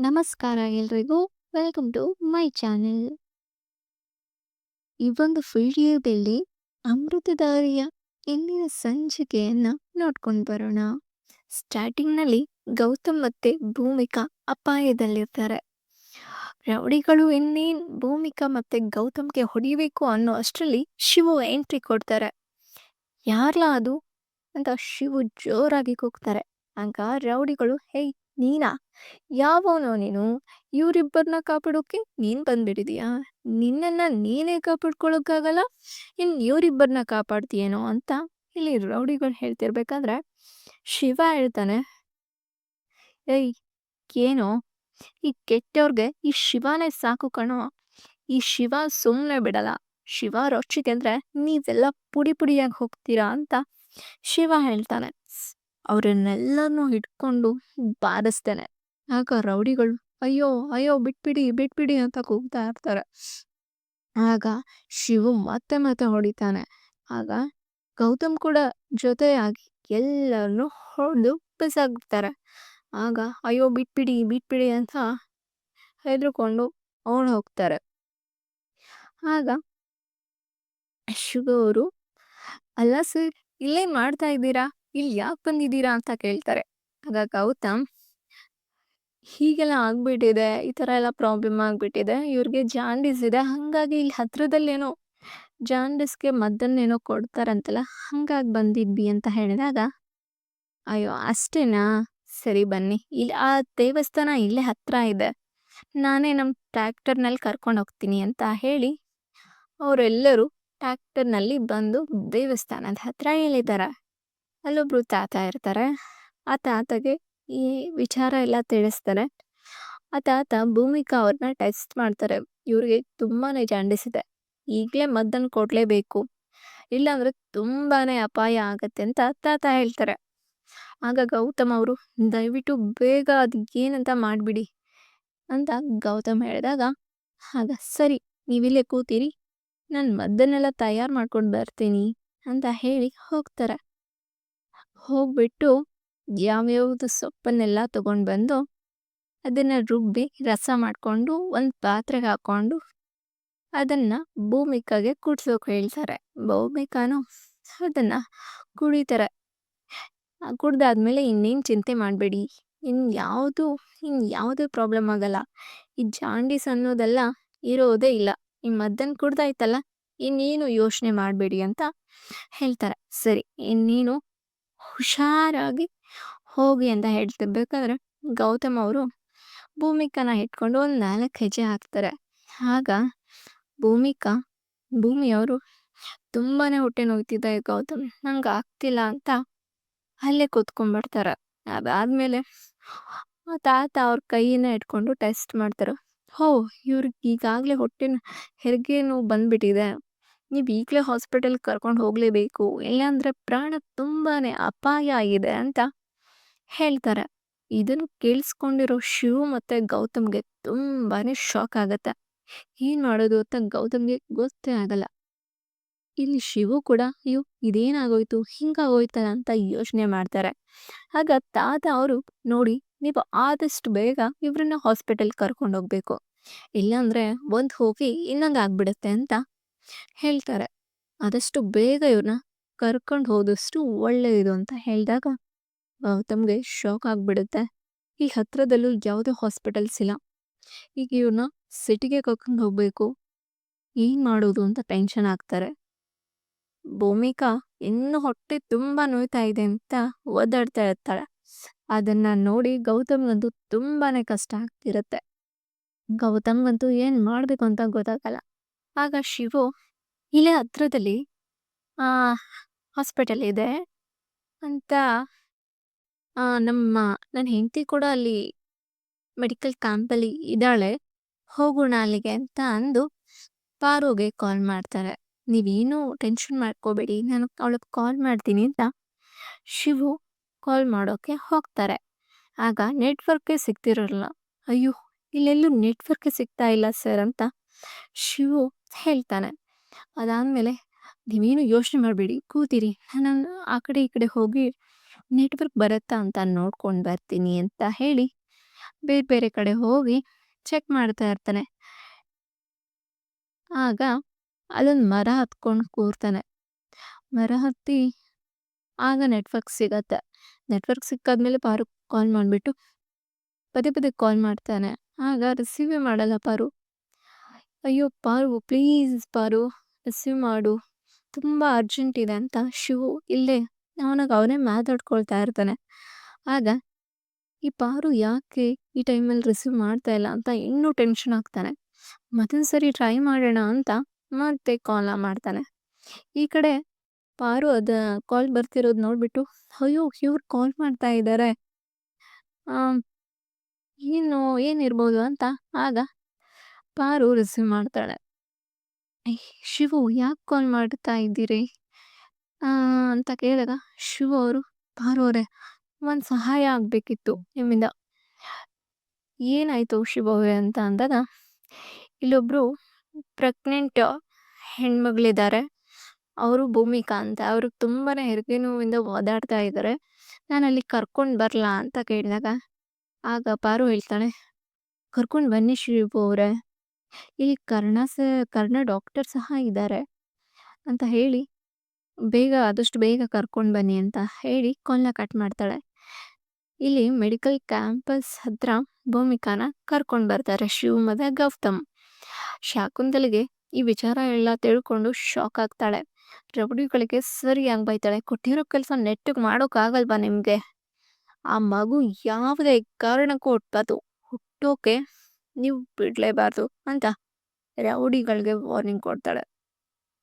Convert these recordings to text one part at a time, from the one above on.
ನಮಸ್ಕಾರ ಎಲ್ರಿಗೂ. Welcome to my channel ಈ ಒಂದು ವಿಡಿಯೋದಲ್ಲಿ ಅಮೃತಧಾರಿಯ ಇಂದಿನ ಸಂಚಿಕೆಯನ್ನ ನೋಡ್ಕೊಂಡು ಬರೋಣ. ಸ್ಟಾರ್ಟಿಂಗ್ನಲ್ಲಿ ಗೌತಮ್ ಮತ್ತೆ ಭೂಮಿಕಾ ಅಪಾಯದಲ್ಲಿರ್ತಾರೆ. ರೌಡಿಗಳು ಇನ್ನೇನ್ ಭೂಮಿಕಾ ಮತ್ತೆ ಗೌತಮ್ಗೆ ಹೊಡಿಬೇಕು ಅನ್ನೋ ಅಷ್ಟರಲ್ಲಿ ಶಿವು ಎಂಟ್ರಿ ಕೊಡ್ತಾರೆ. ಯಾರ್ಲಾ ಅದು? ಅಂತ ಶಿವು ಜೋರಾಗಿ ಕೂಗ್ತಾರೆ. ಆಗ ರೌಡಿಗಳು ಹೇಯ್ ನೀನಾ? ಯಾವನೋ ನೀನು? ಇವರಿಬ್ಬರನ್ನ ಕಾಪಾಡೋಕೆ ನೀನ್ ಬಂದ್ಬಿಟ್ಟಿದೀಯಾ? ನಿನ್ನನ್ನ ನೀನೇ ಕಾಪಾಡ್ಕೊಳ್ಳೋಕ್ಕಾಗಲ್ಲ ಇನ್ನು ಇವರಿಬ್ಬರನ್ನ ಕಾಪಾಡ್ತೀಯೇನೋ? ಅಂತ ಇಲ್ಲಿ ರೌಡಿಗಳು ಹೇಳ್ತಿರ್ಬೇಕಾದ್ರೆ ಶಿವ ಹೇಳ್ತಾನೆ, ಏಯ್, ಏನೋ? ಈ ಕೆಟ್ಟವ್ರಿಗೆ ಈ ಶಿವನೇ ಸಾಕು ಕಣೋ. ಈ ಶಿವ ಸುಮ್ಮನೆ ಬಿಡಲ್ಲ. ಶಿವ ರೊಚ್ಚಿಗೆ ಅಂದರೆ ನೀವೆಲ್ಲ ಪುಡಿ ಪುಡಿಯಾಗಿ ಹೋಗ್ತೀರಾ? ಅಂತ ಶಿವ ಹೇಳ್ತಾನೆ. ಅವ್ರನ್ನೆಲ್ಲನೂ ಹಿಡ್ಕೊಂಡು ಬಾರಿಸ್ತಾನೆ. ಆಗ ರೌಡಿಗಳು, ಅಯ್ಯೋ ಅಯ್ಯೋ, ಬಿಟ್ಬಿಡಿ ಬಿಟ್ಬಿಡಿ ಅಂತ ಕೂಗ್ತಾ ಇರ್ತಾರೆ. ಆಗ ಶಿವು ಮತ್ತೆ ಮತ್ತೆ ಹೊಡಿತಾನೆ. ಆಗ ಗೌತಮ್ ಕೂಡ ಜೊತೆಯಾಗಿ ಎಲ್ಲರನ್ನು ಹೊಡೆದು ಬಿಸಾಕ್ತಾರೆ ಆಗ, ಅಯ್ಯೋ, ಬಿಟ್ಬಿಡಿ ಬಿಟ್ಬಿಡಿ ಅಂತ ಹೆದರ್ಕೊಂಡು ಓಡ್ ಹೋಗ್ತಾರೆ. ಆಗ ಶಿವು ಅವರು ಅಲ್ಲ ಸರ್, ಇಲ್ಲೇನು ಮಾಡ್ತಾ ಇದ್ದೀರಾ? ಇಲ್ಲಿ ಯಾಕೆ ಬಂದಿದ್ದೀರಾ ಅಂತ ಕೇಳ್ತಾರೆ. ಆಗ ಗೌತಮ್, ಹೀಗೆಲ್ಲ ಆಗ್ಬಿಟ್ಟಿದೆ, ಈ ಥರ ಎಲ್ಲ ಪ್ರಾಬ್ಲಮ್ ಆಗ್ಬಿಟ್ಟಿದೆ, ಇವ್ರಿಗೆ ಜಾಂಡಿಸ್ ಇದೆ, ಹಾಗಾಗಿ ಇಲ್ಲಿ ಹತ್ರದಲ್ಲೇನೋ ಜಾಂಡಿಸ್ಗೆ ಮದ್ದನ್ನೇನೋ ಕೊಡ್ತಾರಂತಲ್ಲ, ಹಂಗಾಗಿ ಬಂದಿದ್ವಿ ಅಂತ ಹೇಳಿದಾಗ, ಅಯ್ಯೋ, ಅಷ್ಟೇನಾ? ಸರಿ ಬನ್ನಿ, ಇಲ್ಲಿ ಆ ದೇವಸ್ಥಾನ ಇಲ್ಲೇ ಹತ್ರ ಇದೆ, ನಾನೇ ನಮ್ಮ ಟ್ರ್ಯಾಕ್ಟರ್ನಲ್ಲಿ ಕರ್ಕೊಂಡು ಹೋಗ್ತೀನಿ ಅಂತ ಹೇಳಿ, ಅವರೆಲ್ಲರೂ ಟ್ರ್ಯಾಕ್ಟರ್ನಲ್ಲಿ ಬಂದು ದೇವಸ್ಥಾನದ ಹತ್ರ ಹೇಳಿದ್ದಾರೆ ಅಲ್ಲೊಬ್ರು ತಾತ ಇರ್ತಾರೆ. ಆ ತಾತಗೆ ಈ ವಿಚಾರ ಎಲ್ಲ ತಿಳಿಸ್ತಾರೆ. ಆ ತಾತ ಭೂಮಿಕಾ ಅವ್ರನ್ನ ಟೆಸ್ಟ್ ಮಾಡ್ತಾರೆ. ಇವ್ರಿಗೆ ತುಂಬಾ ಜಾಂಡಿಸ್ ಇದೆ. ಈಗಲೇ ಮದ್ದನ್ನು ಕೊಡಲೇಬೇಕು. ಇಲ್ಲಾಂದ್ರೆ ತುಂಬಾ ಅಪಾಯ ಆಗತ್ತೆ ಅಂತ ತಾತ ಹೇಳ್ತಾರೆ. ಆಗ ಗೌತಮ್ ಅವರು, ದಯವಿಟ್ಟು ಬೇಗ ಅದು ಏನಂತ ಮಾಡಿಬಿಡಿ ಅಂತ ಗೌತಮ್ ಹೇಳಿದಾಗ, ಆಗ ಸರಿ, ನೀವಿಲ್ಲೇ ಕೂತೀರಿ. ನಾನು ಮದ್ದನ್ನೆಲ್ಲ ತಯಾರು ಮಾಡ್ಕೊಂಡು ಬರ್ತೀನಿ ಅಂತ ಹೇಳಿ ಹೋಗ್ತಾರೆ. ಹೋಗ್ಬಿಟ್ಟು ಯಾವ್ಯಾವ್ದು ಸೊಪ್ಪನ್ನೆಲ್ಲ ತೊಗೊಂಡು ಬಂದು ಅದನ್ನು ರುಬ್ಬಿ ರಸ ಮಾಡಿಕೊಂಡು ಒಂದು ಪಾತ್ರೆಗೆ ಹಾಕ್ಕೊಂಡು ಅದನ್ನು ಭೂಮಿಕಾಗೆ ಕುಡ್ಸೋಕೆ ಹೇಳ್ತಾರೆ. ಭೂಮಿಕಾನು ಅದನ್ನು ಕುಡಿತಾರೆ. ಕುಡ್ದಾದ್ಮೇಲೆ ಇನ್ನೇನು ಚಿಂತೆ ಮಾಡಬೇಡಿ. ಇನ್ನು ಯಾವುದು ಇನ್ನು ಯಾವುದೇ ಪ್ರಾಬ್ಲಮ್ ಆಗಲ್ಲ. ಈ ಜಾಂಡೀಸ್ ಅನ್ನೋದೆಲ್ಲ ಇರೋದೇ ಇಲ್ಲ. ಈ ಮದ್ದನ್ನು ಕುಡ್ದಾಯ್ತಲ್ಲ, ಇನ್ನೇನು ಯೋಚನೆ ಮಾಡಬೇಡಿ ಅಂತ ಹೇಳ್ತಾರೆ. ಸರಿ, ಇನ್ನೇನು ಹುಷಾರಾಗಿ ಹೋಗಿ ಅಂತ ಹೇಳ್ತಿರ್ಬೇಕಾದ್ರೆ ಗೌತಮ್ ಅವರು ಭೂಮಿಕನ ಇಟ್ಕೊಂಡು ಒಂದು ನಾಲ್ಕು ಹೆಜ್ಜೆ ಹಾಕ್ತಾರೆ. ಆಗ ಭೂಮಿಕಾ, ಭೂಮಿಯವರು ತುಂಬಾನೇ ಹೊಟ್ಟೆ ನೋಯ್ತಿದ್ದ ಗೌತಮ್. ನಂಗೆ ಆಗ್ತಿಲ್ಲ ಅಂತ ಅಲ್ಲೇ ಕೂತ್ಕೊಂಡ್ಬಿಡ್ತಾರೆ. ಅದಾದ್ಮೇಲೆ ತಾತ ಅವ್ರ ಕೈಯನ್ನ ಇಟ್ಕೊಂಡು ಟೆಸ್ಟ್ ಮಾಡ್ತಾರೆ. ಹೋ ಇವ್ರಿಗೆ ಈಗಾಗಲೇ ಹೊಟ್ಟೆ ಹೆರಿಗೆ ನೋವು ಬಂದ್ಬಿಟ್ಟಿದೆ. ನೀವು ಈಗಲೇ ಹಾಸ್ಪಿಟಲ್ ಕರ್ಕೊಂಡು ಹೋಗಲೇಬೇಕು, ಇಲ್ಲಾಂದ್ರೆ ಪ್ರಾಣ ತುಂಬಾ ಅಪಾಯ ಆಗಿದೆ ಅಂತ ಹೇಳ್ತಾರೆ. ಇದನ್ನು ಕೇಳಿಸ್ಕೊಂಡಿರೋ ಶಿವು ಮತ್ತೆ ಗೌತಮ್ಗೆ ತುಂಬಾನೇ ಶಾಕ್ ಆಗುತ್ತೆ. ಏನು ಮಾಡೋದು ಅಂತ ಗೌತಮ್ಗೆ ಗೊತ್ತೇ ಆಗಲ್ಲ. ಇಲ್ಲಿ ಶಿವು ಕೂಡ, ಅಯ್ಯೋ, ಇದೇನಾಗೋಯ್ತು, ಹಿಂಗಾಗೋಯ್ತಲ್ಲ ಅಂತ ಯೋಚನೆ ಮಾಡ್ತಾರೆ. ಆಗ ತಾತ ಅವರು, ನೋಡಿ, ನೀವು ಆದಷ್ಟು ಬೇಗ ಇವ್ರನ್ನ ಹಾಸ್ಪಿಟಲ್ ಕರ್ಕೊಂಡು ಹೋಗ್ಬೇಕು. ಇಲ್ಲಾಂದ್ರೆ ಒಂದು ಹೋಗಿ ಇನ್ನೊಂದು ಆಗ್ಬಿಡುತ್ತೆ ಅಂತ ಹೇಳ್ತಾರೆ. ಆದಷ್ಟು ಬೇಗ ಇವ್ರನ್ನ ಕರ್ಕೊಂಡು ಹೋದಷ್ಟು ಒಳ್ಳೆಯದು ಅಂತ ಹೇಳಿದಾಗ ಗೌತಮ್ಗೆ ಶಾಕ್ ಆಗಿಬಿಡುತ್ತೆ. ಈ ಹತ್ರದಲ್ಲೂ ಯಾವುದೇ ಹಾಸ್ಪಿಟಲ್ಸ್ ಇಲ್ಲ. ಈಗ ಇವ್ರನ್ನ ಸಿಟಿಗೆ ಕರ್ಕೊಂಡು ಹೋಗಬೇಕು. ಏನು ಮಾಡೋದು ಅಂತ ಟೆನ್ಷನ್ ಆಗ್ತಾರೆ. ಭೂಮಿಕಾ ಇನ್ನು ಹೊಟ್ಟೆ ತುಂಬಾ ನೋಯ್ತಾ ಇದೆ ಅಂತ ಓದಾಡ್ತಾ ಇರ್ತಾಳೆ. ಅದನ್ನ ನೋಡಿ ಗೌತಮ್ಗಂತೂ ತುಂಬಾನೇ ಕಷ್ಟ ಆಗ್ತಿರತ್ತೆ. ಗೌತಮ್ಗಂತೂ ಏನ್ ಮಾಡ್ಬೇಕು ಅಂತ ಗೊತ್ತಾಗಲ್ಲ. ಆಗ ಶಿವು, ಇಲ್ಲೇ ಹತ್ರದಲ್ಲಿ ಹಾಸ್ಪಿಟಲ್ ಇದೆ ಅಂತ ನಮ್ಮ ನನ್ನ ಹೆಂಡತಿ ಕೂಡ ಅಲ್ಲಿ ಮೆಡಿಕಲ್ ಕ್ಯಾಂಪಲ್ಲಿ ಇದ್ದಾಳೆ, ಹೋಗೋಣ ಅಲ್ಲಿಗೆ ಅಂತ ಅಂದು ಪಾರೋಗೆ ಕಾಲ್ ಮಾಡ್ತಾರೆ. ನೀವೇನು ಟೆನ್ಷನ್ ಮಾಡ್ಕೋಬೇಡಿ, ನಾನು ಅವಳಿಗೆ ಕಾಲ್ ಮಾಡ್ತೀನಿ ಅಂತ ಶಿವು ಕಾಲ್ ಮಾಡೋಕ್ಕೆ ಹೋಗ್ತಾರೆ. ಆಗ ನೆಟ್ವರ್ಕೇ ಸಿಗ್ತಿರಲ್ಲ. ಅಯ್ಯೋ, ಇಲ್ಲೆಲ್ಲೂ ನೆಟ್ವರ್ಕೇ ಸಿಗ್ತಾ ಇಲ್ಲ ಸರ್ ಅಂತ ಶಿವು ಹೇಳ್ತಾನೆ ಅದಾದಮೇಲೆ ನೀವೇನು ಯೋಚನೆ ಮಾಡಬೇಡಿ, ಕೂತಿರಿ ನಾನು ಆ ಕಡೆ ಈ ಕಡೆ ಹೋಗಿ ನೆಟ್ವರ್ಕ್ ಬರುತ್ತಾ ಅಂತ ನೋಡ್ಕೊಂಡು ಬರ್ತೀನಿ ಅಂತ ಹೇಳಿ ಬೇರೆ ಬೇರೆ ಕಡೆ ಹೋಗಿ ಚೆಕ್ ಮಾಡ್ತಾ ಇರ್ತಾನೆ. ಆಗ ಅಲ್ಲೊಂದು ಮರ ಹತ್ಕೊಂಡು ಕೂರ್ತಾನೆ. ಮರ ಹತ್ತಿ ಆಗ ನೆಟ್ವರ್ಕ್ ಸಿಗತ್ತೆ. ನೆಟ್ವರ್ಕ್ ಸಿಕ್ಕಾದ್ಮೇಲೆ ಪಾರು ಕಾಲ್ ಮಾಡಿಬಿಟ್ಟು ಪದೇ ಪದೇ ಕಾಲ್ ಮಾಡ್ತಾನೆ. ಆಗ ರಿಸೀವೇ ಮಾಡಲ್ಲ ಪಾರು. ಅಯ್ಯೋ ಪಾರು ಪ್ಲೀಸ್ ಪಾರು ರಿಸೀವ್ ಮಾಡು ತುಂಬ ಅರ್ಜೆಂಟ್ ಇದೆ ಅಂತ ಶಿವು ಇಲ್ಲೇ ಅವನಾಗ ಅವನೇ ಮಾತಾಡ್ಕೊಳ್ತಾ ಇರ್ತಾನೆ. ಆಗ ಈ ಪಾರು ಯಾಕೆ ಈ ಟೈಮಲ್ಲಿ ರಿಸೀವ್ ಮಾಡ್ತಾ ಇಲ್ಲ ಅಂತ ಇನ್ನೂ ಟೆನ್ಷನ್ ಆಗ್ತಾನೆ. ಮತ್ತೊಂದು ಸರಿ ಟ್ರೈ ಮಾಡೋಣ ಅಂತ ಮತ್ತೆ ಕಾಲ್ ಮಾಡ್ತಾನೆ. ಈ ಕಡೆ ಪಾರು ಅದ ಕಾಲ್ ಬರ್ತಿರೋದು ನೋಡ್ಬಿಟ್ಟು, ಅಯ್ಯೋ, ಇವ್ರು ಕಾಲ್ ಮಾಡ್ತಾ ಇದ್ದಾರೆ ಏನು, ಏನಿರ್ಬೋದು ಅಂತ ಆಗ ಪಾರು ರಿಸೀವ್ ಮಾಡ್ತಾಳೆ. ಶಿವು ಯಾಕೆ ಕಾಲ್ ಮಾಡ್ತಾ ಇದ್ದೀರಿ? ಅಂತ ಕೇಳಿದಾಗ ಶಿವ ಅವರು ಪಾರು ಅವರೇ, ಒಂದು ಸಹಾಯ ಆಗಬೇಕಿತ್ತು ನಿಮ್ಮಿಂದ. ಏನಾಯಿತು ಶಿವು ಅವರೇ? ಅಂತ ಅಂದಾಗ ಇಲ್ಲೊಬ್ಬರು ಪ್ರೆಗ್ನೆಂಟ್ ಹೆಣ್ಮಗಳಿದ್ದಾರೆ. ಅವರು ಭೂಮಿಕಾ ಅಂತ ಅವ್ರಿಗೆ ತುಂಬಾ ಹೆರಿಗೆ ನೋವಿಂದ ಓದಾಡ್ತಾ ಇದ್ದಾರೆ. ನಾನು ಅಲ್ಲಿ ಕರ್ಕೊಂಡು ಬರಲಾ ಅಂತ ಕೇಳಿದಾಗ, ಆಗ ಪಾರು ಹೇಳ್ತಾಳೆ, ಕರ್ಕೊಂಡು ಬನ್ನಿ ಶಿವ ಅವರೇ. ಇಲ್ಲಿ ಕರ್ಣ ಸ, ಕರ್ಣ ಡಾಕ್ಟರ್ ಸಹ ಇದ್ದಾರೆ ಅಂತ ಹೇಳಿ, ಬೇಗ ಆದಷ್ಟು ಬೇಗ ಕರ್ಕೊಂಡು ಬನ್ನಿ ಅಂತ ಹೇಳಿ ಕಾಲ್ನ ಕಟ್ ಮಾಡ್ತಾಳೆ. ಇಲ್ಲಿ ಮೆಡಿಕಲ್ ಕ್ಯಾಂಪಸ್ ಹತ್ರ ಭೂಮಿಕಾನ ಕರ್ಕೊಂಡು ಬರ್ತಾರೆ ಶಿವ ಗೌತಮ್. ಶಾಕುಂತಲಿಗೆ ಈ ವಿಚಾರ ಎಲ್ಲ ತಿಳ್ಕೊಂಡು ಶಾಕ್ ಆಗ್ತಾಳೆ. ರೌಡಿಗಳಿಗೆ ಸರಿಯಾಗಿ ಬೈತಾಳೆ, ಕೊಟ್ಟಿರೋ ಕೆಲಸ ನೆಟ್ಟಿಗೆ ಮಾಡೋಕ್ಕಾಗಲ್ವಾ ನಿಮಗೆ? ಆ ಮಗು ಯಾವುದೇ ಕಾರಣಕ್ಕೂ ಹುಟ್ಟಬಾರ್ದು ಹುಟ್ಟೋಕೆ ನೀವು ಬಿಡಲೇಬಾರ್ದು ಅಂತ ರೌಡಿಗಳಿಗೆ ವಾರ್ನಿಂಗ್ ಕೊಡ್ತಾಳೆ.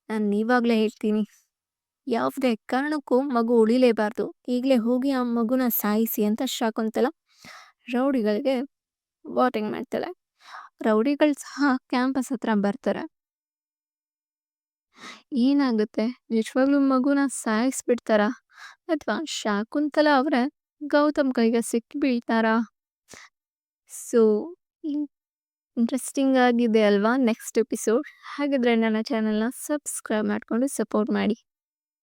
ನಾನು ಇವಾಗಲೇ ಹೇಳ್ತೀನಿ, ಯಾವುದೇ ಕಾರಣಕ್ಕೂ ಮಗು ಉಳಿಲೇಬಾರ್ದು. ಈಗಲೇ ಹೋಗಿ ಆ ಮಗುನ ಸಾಯಿಸಿ ಅಂತ ಶಾಕುಂತಲ ರೌಡಿಗಳಿಗೆ ವಾರ್ನಿಂಗ್ ಮಾಡ್ತಾಳೆ. ರೌಡಿಗಳು ಸಹ ಕ್ಯಾಂಪಸ್ ಹತ್ರ ಬರ್ತಾರೆ. ಏನಾಗುತ್ತೆ? ನಿಜವಾಗ್ಲೂ ಮಗುನ ಸಾಯಿಸ್ಬಿಡ್ತಾರ? ಅಥವಾ ಶಾಕುಂತಲ ಅವರ ಗೌತಮ್ ಕೈಗೆ ಸಿಕ್ಕಿ ಬೀಳ್ತಾರಾ ಸೊ ಇಂಟ್ರೆಸ್ಟಿಂಗ್ ಆಗಿದೆ ಅಲ್ವಾ ನೆಕ್ಸ್ಟ್ ಎಪಿಸೋಡ್ ಹಾಗಿದ್ರೆ ನನ್ನ ಚಾನಲ್ನ ಸಬ್ಸ್ಕ್ರೈಬ್ ಮಾಡಿಕೊಂಡು ಸಪೋರ್ಟ್ ಮಾಡಿ.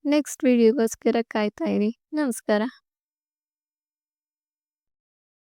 ನೆಕ್ಸ್ಟ್ ವಿಡಿಯೋಗೋಸ್ಕರ ಕಾಯ್ತಾ ಇರಿ. ನಮಸ್ಕಾರ.